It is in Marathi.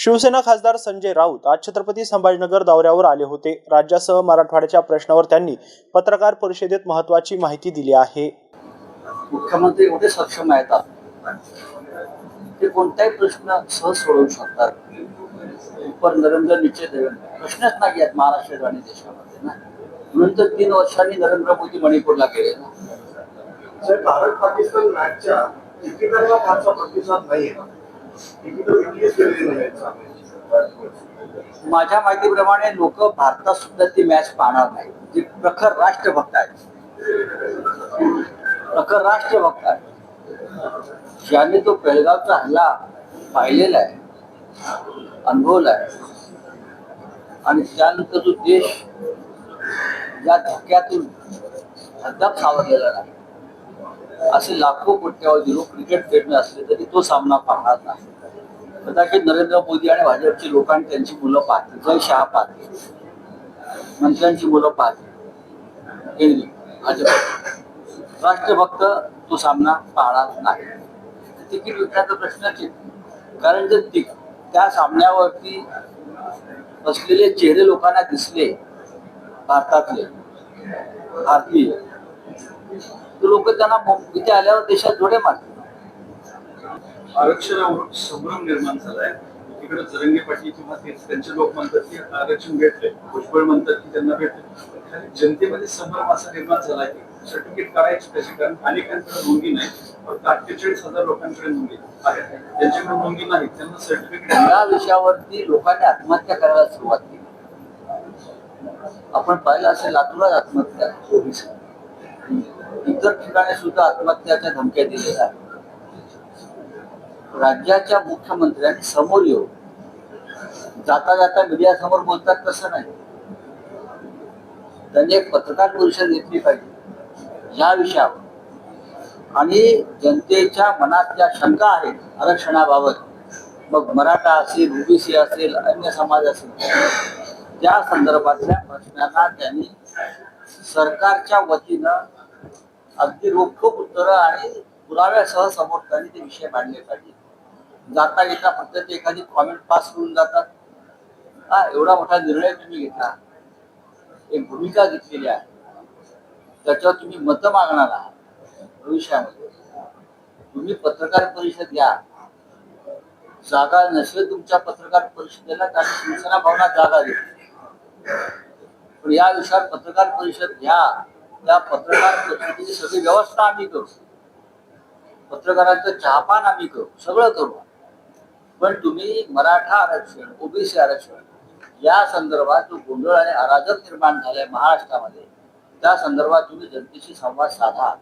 शिवसेना खासदार संजय राऊत आज छत्रपती संभाजीनगर दौऱ्यावर आले होते. राज्यासह मराठवाड्याच्या प्रश्नावर त्यांनी पत्रकार परिषदेत महत्वाची माहिती दिली आहे. मुख्यमंत्री एवढे सक्षम आहेत. ते कोणताही प्रश्न सहज सोडवू शकतात. उपर नरेंद्र नीचे देवेंद्र प्रश्नच नाही आहेत महाराष्ट्र आणि देशामध्ये ना. म्हणून तर तीन वर्षांनी नरेंद्र मोदी मणिपूरला गेले ना. भारत पाकिस्तान मॅचच्या तिकिटाला फारसा प्रतिसाद नाही नाही माझ्या माहितीप्रमाणे लोक भारतात सुद्धा ती मॅच पाहणार नाही. जे प्रखर राष्ट्रभक्त आहेत. प्रखर राष्ट्रभक्त आहेत. ज्याने तो पेळगावचा हल्ला पाहिलेला आहे अनुभवला आहे. आणि त्यानंतर जो देश या धक्क्यातून अद्याप सावरलेला नाही. असे लाखो कोट्यावधी लोक क्रिकेट खेळणे असले तरी तो सामना पाहणार नाही. कदाचित नरेंद्र मोदी आणि भाजपची लोक आणि त्यांची मुलं पाहते जय शहा पाहते. मंत्र्यांची मुलं पाहते. भाजप. राष्ट्रभक्त तो सामना पाहणार नाही. तिकीट विकण्याचा प्रश्नच येतो कारण जर ती त्या सामन्यावरती असलेले चेहरे लोकांना दिसले. भारतातले. भारतीय. लोक त्यांना इथे आल्यावर देशात जोडे मारतात. आरक्षणावरून संभ्रम निर्माण झालाय. इकडे जरंगे पाटील किंवा त्यांचे लोक म्हणतात की आरक्षण भेटले भुजबळ म्हणतात की त्यांना भेटले. जनतेमध्ये संभ्रम असा निर्माण झाला की सर्टिफिकेट काढायची कशी कारण अनेकांकडे नोंदी नाही. फक्त अठ्ठेचाळीस हजार लोकांकडे नोंदी आहेत. ज्यांच्याकडे नोंदी नाही त्यांना सर्टिफिकेट या विषयावरती लोकांनी आत्महत्या करायला सुरुवात केली. आपण पाहिलं असेल लातूरात आत्महत्या. इतर ठिकाणी सुद्धा आत्महत्याच्या धमक्या दिलेल्या आहेत. राज्याच्या मुख्यमंत्र्यांनी समोर येऊ जाता जाता मीडिया समोर बोलतात तसं नाही. त्यांनी एक पत्रकार परिषद घेतली पाहिजे. या विषयावर. आणि जनतेच्या मनात ज्या शंका आहेत आरक्षणाबाबत मग मराठा असेल ओबीसी असेल अन्य समाज असेल त्या संदर्भातल्या प्रश्नांना त्यांनी सरकारच्या वतीनं अगदी रोखोक उत्तरं आणि पुराव्यासह समोर त्यांनी ते विषय मांडले पाहिजे. जाता येता फक्त ते एखादी कॉमेंट पास करून जातात. हा एवढा मोठा निर्णय तुम्ही घेतला. एक भूमिका घेतलेली आहे. त्याच्यावर तुम्ही मतं मागणार आहात भविष्यामध्ये. तुम्ही पत्रकार परिषद घ्या. जागा नसेल तुमच्या पत्रकार परिषदेला कारण शिवसेना भावना जागा देते पण या विषयावर पत्रकार परिषद घ्या. त्या पत्रकार परिषदेची सगळी व्यवस्था आम्ही करू. पत्रकारांचं चहापान आम्ही करू. सगळं करू. पण तुम्ही मराठा आरक्षण ओबीसी आरक्षण या संदर्भात जो गोंधळ आणि अराजक निर्माण झालाय महाराष्ट्रामध्ये त्या संदर्भात तुम्ही जनतेशी संवाद साधा.